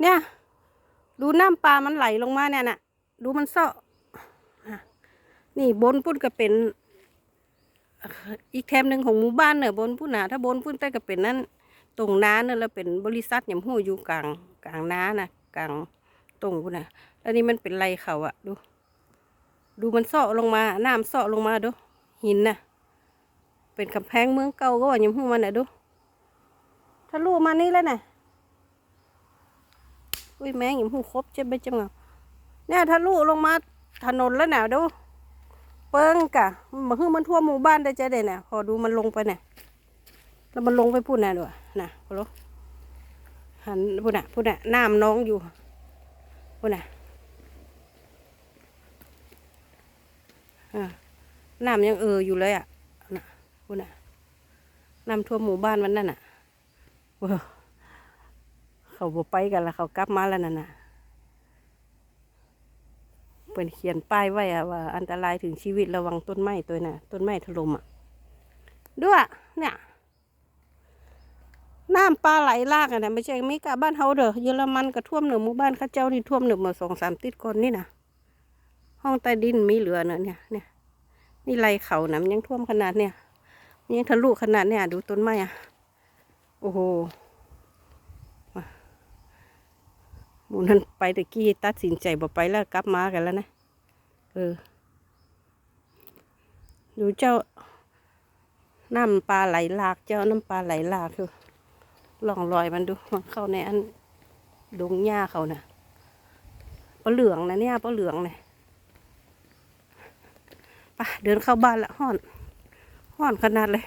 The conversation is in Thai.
เนี่ย ดูน้ำปลามันไหลลงมาเนี่ยน่ะ ดูมันเซาะนี่บนพุ่นก็เป็นอีกแถมหนึ่งของหมู่บ้านเนี่ยบนพุ่นน่ะถ้าบนพุ่นใต้ก็เป็นนั่นตรงน้าเนี่ยแล้วเป็นบริษัทยำหู้อยู่กลางกลางน้าน่ะกลางตรงพุ่นน่ะแล้วนี่มันเป็นไรเขาอะดู ดูมันเซาะลงมาน้ำเซาะลงมาดูหินน่ะ เป็นกำแพงเมืองเก่าก็ว่ายังหูมันน่ะดูถ้าลูกมานี่แล้วน่ะ อุ้ยแมงยังหูครบเจ็บไปจังเงาเนี่ยถ้าลูกลงมาถนนแล้วน่ะดู เปิ้งกะมันคือมันทั่วหมู่บ้านได้ใจเด่น่ะพอดูมันลงไปน่ะแล้วมันลงไปพูดน่ะด้วยน่ะพอเหันพูดน่ะพูดน่ะน้ำน้องอยู่พูดน่ะอ่าน้ำยังเอออยู่เลยอะน่ะพูดน่ะน้ำทั่วหมู่บ้านวันนั่นน่ะเว้าว เขาบอไปกันแล้วเขากลับมาแล้วนั่นน่ะเปิ่นเขียนป้ายไว้อะว่า อันตรายถึงชีวิตระวังต้นไม้ตัวน่ะ ต้นไม้ถล่มอะด้วยเนี่ยน้ำปลาไหลลากอะนะไม่ใช่มีกะบ้านเฮาเด้อเยอรมันก็ท่วมหนึ่งหมู่บ้านข้าเจ้านี่ท่วมหนึ่งมาสองสามติดก่อนนี่นะห้องใต้ดินมีเหลือเนอะเนี่ยเนี่ยนี่ไรเขานะมันยังท่วมขนาดเนี่ยมันยังทะลุขนาดเนี่ย ดูต้นไม้อะ โอ้โหมาห มูนั้นไปตะกี้ตัดสินใจบ่ไปแล้วกลับมากันแล้วนะ เออ ดูเจ้า น้ำปลาไหลหลาก เจ้าน้ำปลาไหลหลากคือลองรอยมันดูมันเข้าในอันดงหญ้าเขานะ่ะปลาเหลืองนะเนี่ยปลาเหลืองเนี่ยไปเดินเข้าบ้านละห้อนห้อนขนาดเลย